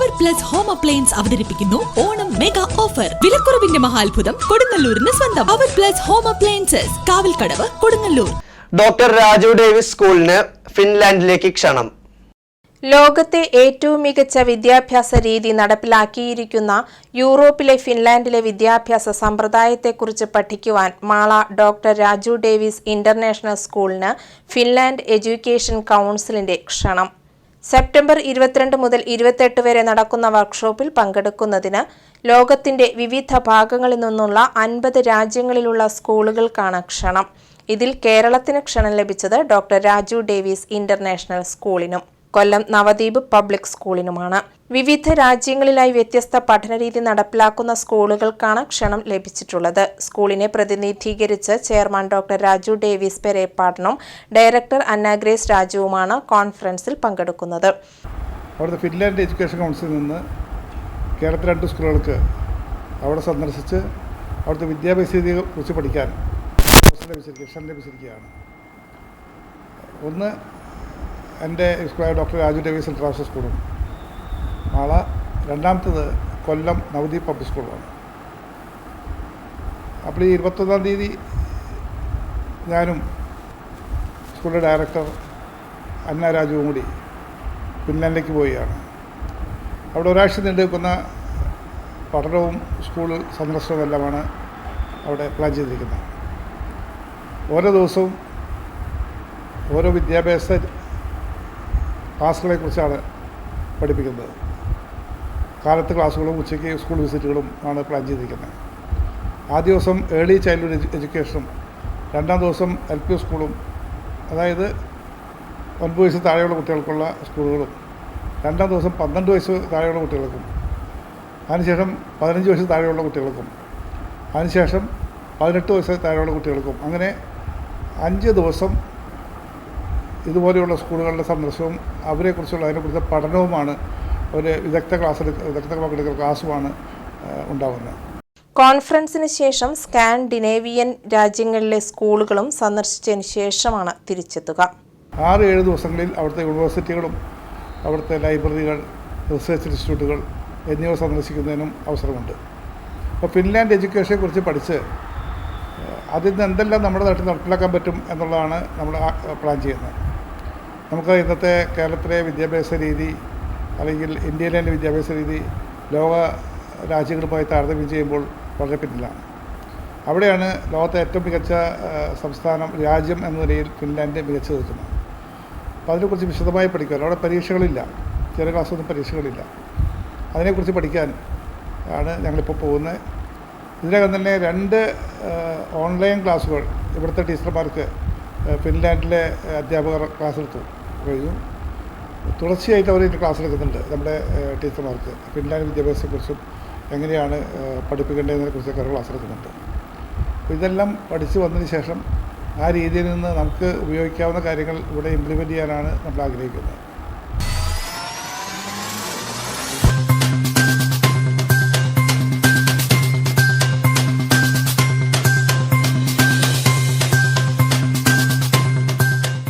Power plus home appliance അവതരിപ്പിക്കുന്നു Onam mega offer വിലക്കുറവിന്റെ മഹാത്ഭുതം കൊടുങ്ങല്ലൂരിന് സ്വന്തം. Power plus home appliances Kavalkadavu Kodungallur. Doctor Raju Davis സ്കൂളിന് ഫിൻലാൻഡിലേക്ക് ക്ഷണം. ലോകത്തെ ഏറ്റവും മികച്ച വിദ്യാഭ്യാസ രീതി നടപ്പിലാക്കിയിരിക്കുന്ന യൂറോപ്പിലെ ഫിൻലാൻഡിലെ വിദ്യാഭ്യാസ സമ്പ്രദായത്തെക്കുറിച്ച് പഠിക്കുവാൻ Mala doctor Raju Davis international സ്കൂളിന് ഫിൻലാൻഡ് എഡ്യൂക്കേഷൻ കൗൺസിലിന്റെ ക്ഷണം. സെപ്റ്റംബർ ഇരുപത്തിരണ്ട് മുതൽ ഇരുപത്തെട്ട് വരെ നടക്കുന്ന വർക്ക്ഷോപ്പിൽ പങ്കെടുക്കുന്നതിന് ലോകത്തിന്റെ വിവിധ ഭാഗങ്ങളിൽ നിന്നുള്ള അൻപത് രാജ്യങ്ങളിലുള്ള സ്കൂളുകൾക്കാണ് ക്ഷണം. ഇതിൽ കേരളത്തിന് ക്ഷണം ലഭിച്ചത് ഡോക്ടർ രാജു ഡേവിസ് ഇന്റർനാഷണൽ സ്കൂളിനും. കൊല്ലം നവദ്വീപ് പബ്ലിക് സ്കൂളിനുമാണ്. വിവിധ രാജ്യങ്ങളിലായി വ്യത്യസ്ത പഠനരീതി നടപ്പിലാക്കുന്ന സ്കൂളുകൾക്കാണ് ക്ഷണം ലഭിച്ചിട്ടുള്ളത്. സ്കൂളിനെ പ്രതിനിധീകരിച്ച് ചെയർമാൻ ഡോക്ടർ രാജു ഡേവിസ് പെരേപ്പാടനും ഡയറക്ടർ അന്നാഗ്രേസ് രാജുവുമാണ് കോൺഫറൻസിൽ പങ്കെടുക്കുന്നത്. അവിടുത്തെ ഫിൻലാൻഡ് എഡ്യൂക്കേഷൻ കൗൺസിലിൽ നിന്ന് കേരളത്തിൽ രണ്ട് സ്കൂളുകൾക്ക് അവിടെ സന്ദർശിച്ച് അവിടുത്തെ വിദ്യാഭ്യാസ രീതിയെ കുറിച്ച് പഠിക്കാൻ ലഭിച്ചിരിക്കുക ക്ഷണം ലഭിച്ചിരിക്കുകയാണ്. ഒന്ന് എന്റെ സ്കൂളായ ഡോക്ടർ രാജു ഡേവിസ് ഇന്റർനാഷണൽ സ്കൂളും നാളെ രണ്ടാമത്തത് കൊല്ലം നവദീപ് പബ്ലിക് സ്കൂളുമാണ് അപ്പോൾ ഈ ഇരുപത്തൊന്നാം തീയതി ഞാനും സ്കൂളിലെ ഡയറക്ടർ അന്ന രാജുവും കൂടി ഫിൻലാൻഡിലേക്ക് പോവുകയാണ്. അവിടെ ഒരാഴ്ച നീണ്ടു നിൽക്കുന്ന പഠനവും സ്കൂൾ സന്ദർശനവും എല്ലാമാണ് അവിടെ പ്ലാൻ ചെയ്തിരിക്കുന്നത്. ഓരോ ദിവസവും ഓരോ വിദ്യാഭ്യാസ ക്ലാസ്സുകളെക്കുറിച്ചാണ് പഠിപ്പിക്കുന്നത്. കാലത്ത് ക്ലാസ്സുകളും ഉച്ചയ്ക്ക് സ്കൂൾ വിസിറ്റുകളും ആണ് പ്ലാൻ ചെയ്തിരിക്കുന്നത്. ആദ്യ ദിവസം ഏർലി ചൈൽഡ്ഹുഡ് എഡ്യു എഡ്യൂക്കേഷനും രണ്ടാം ദിവസം എൽ പി സ്കൂളും അതായത് ഒൻപത് വയസ്സ് താഴെയുള്ള കുട്ടികൾക്കുള്ള സ്കൂളുകളും രണ്ടാം ദിവസം പന്ത്രണ്ട് വയസ്സ് താഴെയുള്ള കുട്ടികൾക്കും അതിനുശേഷം പതിനഞ്ച് വയസ്സ് താഴെയുള്ള കുട്ടികൾക്കും അതിനുശേഷം പതിനെട്ട് വയസ്സ് താഴെയുള്ള കുട്ടികൾക്കും അങ്ങനെ അഞ്ച് ദിവസം ഇതുപോലെയുള്ള സ്കൂളുകളുടെ സന്ദർശനവും അവരെക്കുറിച്ചുള്ള അതിനെക്കുറിച്ച് പഠനവുമാണ് ഒരു വിദഗ്ധ ക്ലാസ് വിദഗ്ധ പങ്കെടുക്കുന്ന ക്ലാസ്സുമാണ് ഉണ്ടാകുന്നത് കോൺഫറൻസിന് ശേഷം സ്കാൻഡിനേവിയൻ രാജ്യങ്ങളിലെ സ്കൂളുകളും സന്ദർശിച്ചതിന് ശേഷമാണ് തിരിച്ചെത്തുക. ആറ് ഏഴ് ദിവസങ്ങളിൽ അവിടുത്തെ യൂണിവേഴ്സിറ്റികളും അവിടുത്തെ ലൈബ്രറികൾ റിസർച്ച് ഇൻസ്റ്റിറ്റ്യൂട്ടുകൾ എന്നിവ സന്ദർശിക്കുന്നതിനും അവസരമുണ്ട്. അപ്പോൾ ഫിൻലാൻഡ് എഡ്യൂക്കേഷനെക്കുറിച്ച് പഠിച്ച് അതിൽ നിന്ന് എന്തെല്ലാം നമ്മുടെ നാട്ടിൽ നടപ്പിലാക്കാൻ പറ്റും എന്നുള്ളതാണ് നമ്മൾ പ്ലാൻ ചെയ്യുന്നത്. നമുക്ക് ഇന്നത്തെ കേരളത്തിലെ വിദ്യാഭ്യാസ രീതി അല്ലെങ്കിൽ ഇന്ത്യയിലെ തന്നെ വിദ്യാഭ്യാസ രീതി ലോക രാജ്യങ്ങളുമായി താരതമ്യം ചെയ്യുമ്പോൾ വളരെ പിന്നിലാണ്. അവിടെയാണ് ലോകത്തെ ഏറ്റവും മികച്ച സംസ്ഥാനം രാജ്യം എന്ന നിലയിൽ ഫിൻലാൻഡ് മികച്ചു നിൽക്കുന്നത്. അപ്പോൾ അതിനെക്കുറിച്ച് വിശദമായി പഠിക്കാൻ അവിടെ പരീക്ഷകളില്ല. ചെറിയ ക്ലാസ്സൊന്നും പരീക്ഷകളില്ല. അതിനെക്കുറിച്ച് പഠിക്കാൻ ആണ് ഞങ്ങളിപ്പോൾ പോകുന്നത്. ഇതിനകം തന്നെ രണ്ട് ഓൺലൈൻ ക്ലാസ്സുകൾ ഇവിടുത്തെ ടീച്ചർമാർക്ക് ഫിൻലാൻഡിലെ അധ്യാപകർ ക്ലാസ് എടുത്തു. കഴിഞ്ഞു തുടർച്ചയായിട്ട് അവർ ക്ലാസ് എടുക്കുന്നുണ്ട്. നമ്മുടെ ടീച്ചർമാർക്ക്. പിന്നാലെ വിദ്യാഭ്യാസത്തെക്കുറിച്ചും എങ്ങനെയാണ് പഠിപ്പിക്കേണ്ടതിനെക്കുറിച്ചൊക്കെ അവർ ക്ലാസ് എടുക്കുന്നുണ്ട്. അപ്പോൾ ഇതെല്ലാം പഠിച്ചു വന്നതിന് ശേഷം ആ രീതിയിൽ നിന്ന് നമുക്ക് ഉപയോഗിക്കാവുന്ന കാര്യങ്ങൾ ഇവിടെ ഇംപ്ലിമെന്റ് ചെയ്യാനാണ് നമ്മൾ ആഗ്രഹിക്കുന്നത്.